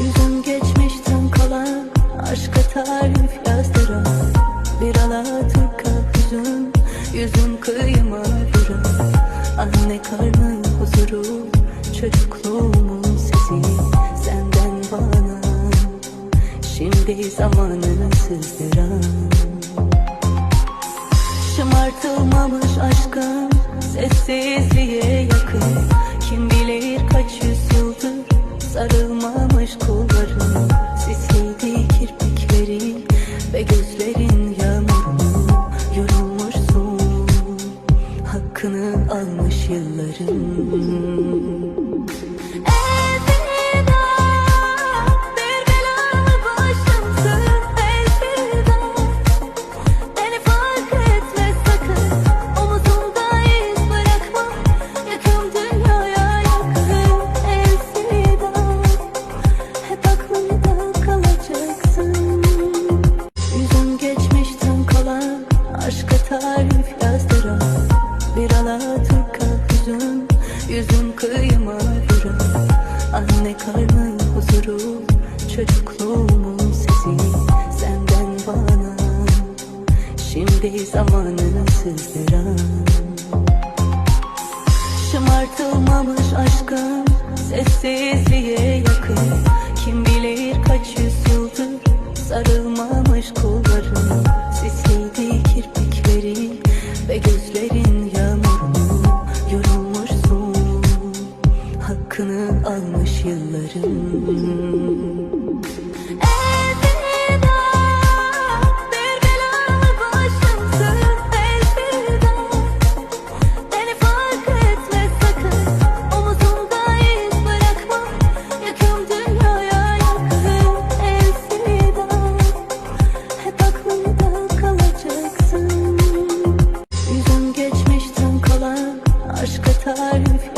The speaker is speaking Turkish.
Yüzüm geçmişten kalan aşka tarif yazdıran Bir alaturka hüzün yüzüm kıyıma vuran Anne karnı huzuru çocukluğumun sesi Senden bana şimdi zamanı sızdıran. Şımartılmamış aşkım Sessizliğe yakın geçmişten kalan Aşka tarif Yüzüm kıyıma vuran Anne karnı huzuru Çocukluğumun sesi. Senden bana Şimdi zamanı sızdıran. Şımartılmamış aşkım Sessizliğe yakın. Kim bilir kaç yüzyıldır Sarılmamış kolların Sisliydi kirpiklerin Ve gözlerin geçmişten kalan Aşka tarif